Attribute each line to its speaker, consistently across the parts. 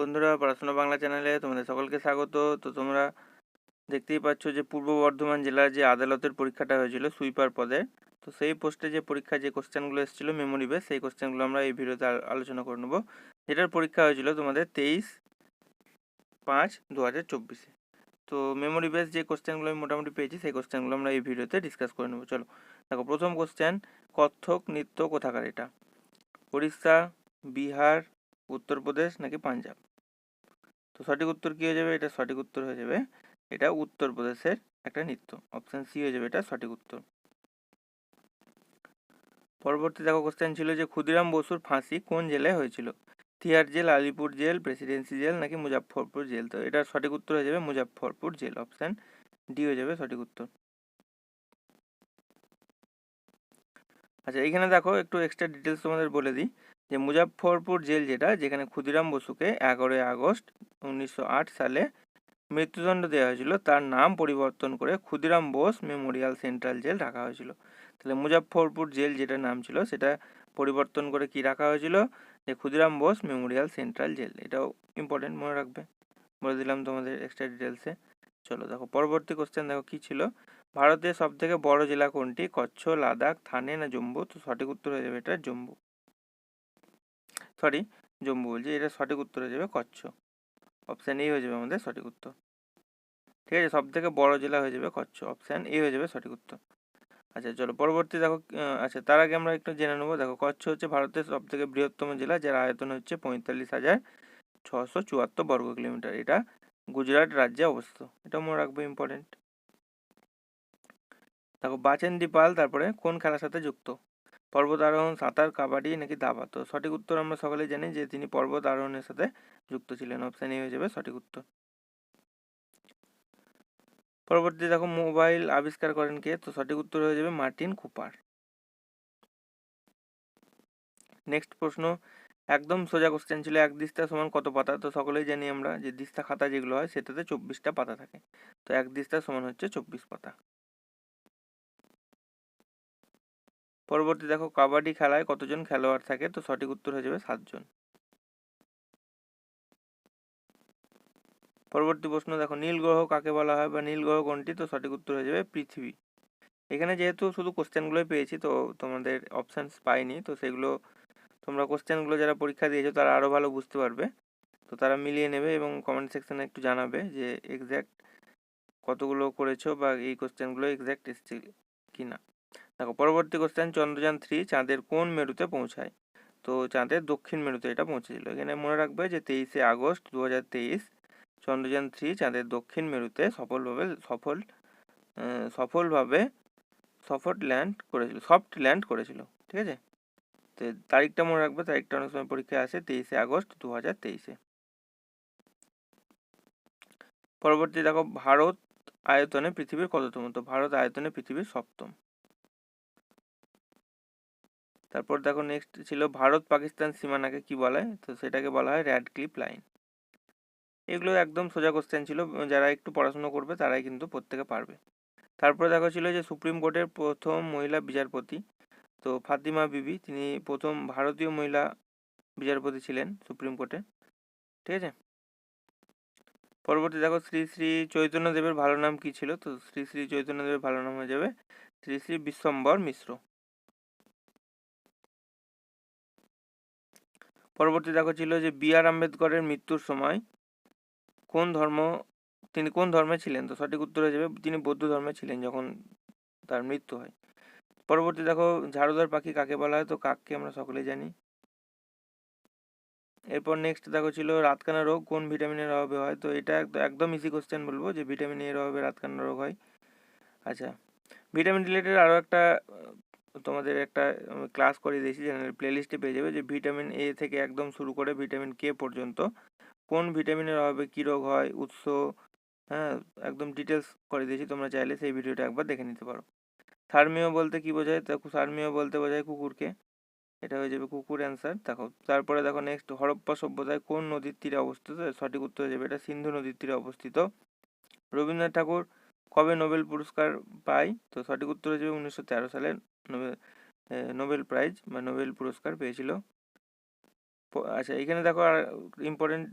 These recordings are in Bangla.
Speaker 1: বন্ধুরা, পড়াশোনা বাংলা চ্যানেলে তোমাদের সকলকে স্বাগত। তো তোমরা দেখতেই পাচ্ছ যে পূর্ব বর্ধমান জেলার যে আদালতের পরীক্ষাটা হয়েছিল সুইপার পদে, তো সেই পোস্টে যে পরীক্ষা যে কোশ্চেনগুলো এসেছিল মেমোরি বেস সেই কোশ্চেনগুলো আমরা এই ভিডিওতে আলোচনা করে নেব। যেটার পরীক্ষা হয়েছিল তোমাদের তেইশ পাঁচ দু হাজার চব্বিশে। তো মেমোরি বেস যে কোশ্চেনগুলো আমি মোটামুটি পেয়েছি, সেই কোশ্চেনগুলো আমরা এই ভিডিওতে ডিসকাস করে নেব। চলো, দেখো প্রথম কোশ্চেন কত্থক নৃত্য কোথাকার এটা? উড়িষ্যা বিহার, উত্তরপ্রদেশ নাকি পাঞ্জাব? তো সঠিক উত্তর কী হয়ে যাবে? এটা সঠিক উত্তর হয়ে যাবে, এটা উত্তরপ্রদেশের একটা নৃত্য। অপশান সি হয়ে যাবে এটা সঠিক উত্তর। পরবর্তী দেখো কোশ্চেন ছিল যে ক্ষুদিরাম বসুর ফাঁসি কোন জেলায় হয়েছিল? Tihar jail, Alipore jail presidency jail নাকি মুজাফফরপুর জেল? তো এটার সঠিক উত্তর হয়ে যাবে মুজাফফরপুর জেল। অপশান ডি হয়ে যাবে সঠিক উত্তর। আচ্ছা এখানে দেখো একটু এক্সট্রা ডিটেলস তোমাদের বলে দিই। যে মুজাফফরপুর জেল যেটা, যেখানে ক্ষুদিরাম বসুকে এগারোই আগস্ট উনিশশো আট সালে মৃত্যুদণ্ড দেওয়া হয়েছিল, তার নাম পরিবর্তন করে Khudiram Bose memorial central jail রাখা হয়েছিল। তাহলে মুজাফফরপুর জেল যেটা নাম ছিল, সেটা পরিবর্তন করে কি রাখা হয়েছিল? যে Khudiram Bose memorial central jail, এটাও ইম্পর্টেন্ট মনে রাখবে। বলে দিলাম তোমাদের এক্সট্রা ডিটেলসে চলো দেখো, পরবর্তী কোশ্চেন দেখো কি ছিল? ভারতের সব থেকে বড় জেলা কোনটি? কচ্ছ লাদাখ, থানে না জম্মু? তো সঠিক উত্তর হয়ে যাবে এটা জম্মু। সরি জম্মু বলছি এটা সঠিক উত্তর হয়ে যাবে কচ্ছ। অপশান এ হয়ে যাবে আমাদের সঠিক উত্তর। ঠিক আছে সব থেকে বড় জেলা হয়ে যাবে কচ্ছ। অপশান এ হয়ে যাবে সঠিক উত্তর। আচ্ছা চলো পরবর্তী দেখো আচ্ছা তার আগে আমরা একটু জেনে নেব। দেখো, কচ্ছ হচ্ছে ভারতের সব থেকে বৃহত্তম জেলা, যার আয়তন হচ্ছে পঁয়তাল্লিশ হাজার ছশো চুয়াত্তর বর্গ কিলোমিটার। এটা গুজরাট রাজ্যে অবস্থিত। এটা মনে রাখবে ইম্পর্টেন্ট দেখো বাচেন্দি পাল, তারপরে কোন খেলার সাথে যুক্ত? পর্বত আরোহণ, সাঁতার, কাবাডি নাকি দাবা? তো সঠিক উত্তর আমরা সকলেই জানি যে তিনি পর্বত আরোহণের সাথে যুক্ত ছিলেন। অপশান এ হয়ে যাবে সঠিক উত্তর। পরবর্তী দেখো, মোবাইল আবিষ্কার করেন কে? তো সঠিক উত্তর হয়ে যাবে মার্টিন কুপার। নেক্সট প্রশ্ন, একদম সোজা কোশ্চেন ছিল, এক দিস্তা সমান কত পাতা? তো সকলেই জানি আমরা যে দিস্তা খাতা যেগুলো হয়, সেটাতে চব্বিশটা পাতা থাকে। তো এক দিস্তা সমান হচ্ছে চব্বিশ পাতা। পরবর্তী দেখো, কাবাডি খেলায় কতজন খেলোয়াড় থাকে? তো সঠিক উত্তর হয়ে যাবে সাতজন। পরবর্তী প্রশ্ন দেখো, নীল গ্রহ কাকে বলা হয় বা নীল গ্রহ কোনটি? তো সঠিক উত্তর হয়ে যাবে পৃথিবী। এখানে যেহেতু শুধু কোশ্চেনগুলোই পেয়েছি, তো তোমাদের অপশানস পাইনি, তো সেগুলো তোমরা কোশ্চেনগুলো যারা পরীক্ষা দিয়েছ, তারা আরও ভালো বুঝতে পারবে। তো তারা মিলিয়ে নেবে এবং কমেন্ট সেকশনে একটু জানাবে যে এক্স্যাক্ট কতগুলো করেছ বা এই কোশ্চেনগুলো এক্স্যাক্ট এসছে কি না দেখো, পরবর্তী কোশ্চেন চন্দ্রযান থ্রি চাঁদের কোন মেরুতে পৌঁছায়? তো চাঁদের দক্ষিণ মেরুতে এটা পৌঁছেছিল। এখানে মনে রাখবে যে তেইশে আগস্ট দু হাজার তেইশ, চন্দ্রযান থ্রি চাঁদের দক্ষিণ মেরুতে সফলভাবে, সফল সফলভাবে সফট ল্যান্ড করেছিল সফট ল্যান্ড করেছিল, ঠিক আছে? তো তারিখটা মনে রাখবে, তারিখটা অনেক সময় পরীক্ষায় আসে, তেইশে আগস্ট দু তেইশে। পরবর্তী দেখো, ভারত আয়তনে পৃথিবীর কততম? তো ভারত আয়তনে পৃথিবীর সপ্তম। তারপর দেখো নেক্সট ছিল ভারত পাকিস্তান সীমানাকে কি বলা হয়? তো সেটাকে বলা হয় র্যাড ক্লিপ লাইন। এগুলো একদম সোজা কোশ্চেন ছিল, যারা একটু পড়াশোনা করবে তারাই কিন্তু প্রত্যেকে পারবে। তারপরে দেখো ছিল যে সুপ্রিম কোর্টের প্রথম মহিলা বিচারপতি, তো ফাতিমা বিবি, তিনি প্রথম ভারতীয় মহিলা বিচারপতি ছিলেন সুপ্রিম কোর্টে। ঠিক আছে? পরবর্তী দেখো শ্রী শ্রী চৈতন্যদেবের ভালো নাম কি ছিল? তো শ্রী শ্রী চৈতন্যদেবের ভালো নাম হয়ে যাবে শ্রী শ্রী বিশ্বম্বর মিশ্র। পরবর্তী দেখো ছিল যে বি আর আম্বেদকরের মৃত্যুর সময় কোন ধর্ম, তিনি কোন ধর্মে ছিলেন? তো সঠিক উত্তর হয়ে যাবে, তিনি বৌদ্ধ ধর্মে ছিলেন যখন তার মৃত্যু হয়। পরবর্তী দেখো, ঝাড়ুদার পাখি কাকে বলা হয়? তো কাককে আমরা সকলেই জানি। এরপর নেক্সট দেখো ছিল রাতকানা রোগ, কোন ভিটামিনের অভাবে হয়? তো এটা একদ- একদম ইজি কোশ্চেন বলব যে ভিটামিন এর অভাবে রাতকানা রোগ হয়। আচ্ছা ভিটামিন রিলেটেড আরও একটা তোমাদের একটা ক্লাস করে দিয়েছি চ্যানেলের প্লেলিস্টে পেয়ে যাবে যে ভিটামিন এ থেকে একদম শুরু করে ভিটামিন কে পর্যন্ত, কোন ভিটামিনের অভাবে কী রোগ হয়, উৎস হ্যাঁ একদম ডিটেলস করে দিয়েছি, তোমরা চাইলে সেই ভিডিওটা একবার দেখে নিতে পারো। থার্মিও বলতে কি বোঝায়? তো থার্মিও বলতে বোঝায় কুকুরকে। এটা হয়ে যাবে কুকুর অ্যান্সার দেখো। তারপরে দেখো নেক্সট হরপ্পা সভ্যতায় কোন নদীর তীরে অবস্থিত? সঠিক উত্তর হয়ে যাবে এটা সিন্ধু নদীর তীরে অবস্থিত। রবীন্দ্রনাথ ঠাকুর কবে নোবেল পুরস্কার পায় তো সঠিক উত্তর হয়ে যাবে উনিশশো তেরো সালে নোবেল নোবেল প্রাইজ বা নোবেল পুরস্কার পেয়েছিল। আচ্ছা এখানে দেখো আর ইম্পর্টেন্ট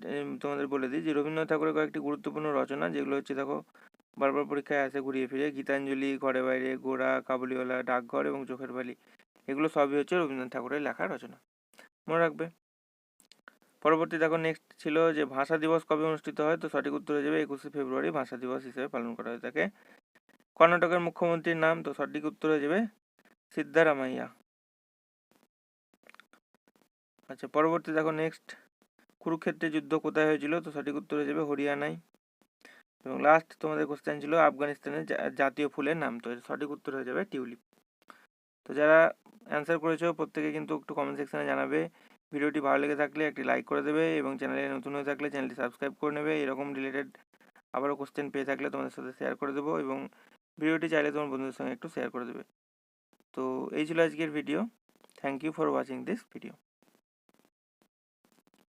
Speaker 1: তোমাদের বলে দিই যে রবীন্দ্রনাথ ঠাকুরের কয়েকটি গুরুত্বপূর্ণ রচনা যেগুলো হচ্ছে দেখো বারবার পরীক্ষায় আসে ঘুরিয়ে ফিরে। গীতাঞ্জলি, ঘরে বাইরে গোড়া কাবুলিওয়ালা, ডাকঘর এবং চোখের বালি। এগুলো সবই হচ্ছে রবীন্দ্রনাথ ঠাকুরের লেখা রচনা। মনে রাখবে? পরবর্তী দেখো নেক্সট ছিল যে ভাষা দিবস কবে অনুষ্ঠিত হয়? তো সঠিক উত্তর হয়ে যাবে একুশে ফেব্রুয়ারি, ভাষা দিবস হিসেবে পালন করা হয়ে থাকে কর্ণাটকের মুখ্যমন্ত্রীর নাম, তো সঠিক উত্তর হয়ে যাবে সিদ্ধারামাইয়া। আচ্ছা পরবর্তী দেখো নেক্সট কুরুক্ষেত্রের যুদ্ধ কোথায় হয়েছিল? তো সঠিক উত্তর হয়ে যাবে হরিয়ানায়। এবং লাস্ট তোমাদের কোশ্চেন ছিল আফগানিস্তানের জাতীয় ফুলের নাম, তো সঠিক উত্তর হয়ে যাবে টিউলিপ। তো যারা অ্যান্সার করেছ, প্রত্যেকে কিন্তু একটু কমেন্ট সেকশনে জানাবে। ভিডিওটি ভালো লেগে থাকলে একটি লাইক করে দেবে এবং চ্যানেলে নতুন হয়ে থাকলে চ্যানেলটি সাবস্ক্রাইব করে নেবে। এরকম রিলেটেড আবারও কোশ্চেন পেয়ে থাকলে তোমাদের সাথে শেয়ার করে দেবো এবং ভিডিওটি চাইলে তোমার বন্ধুদের সঙ্গে একটু শেয়ার করে দেবে। তো এই ছিল আজকের video thank you for watching this video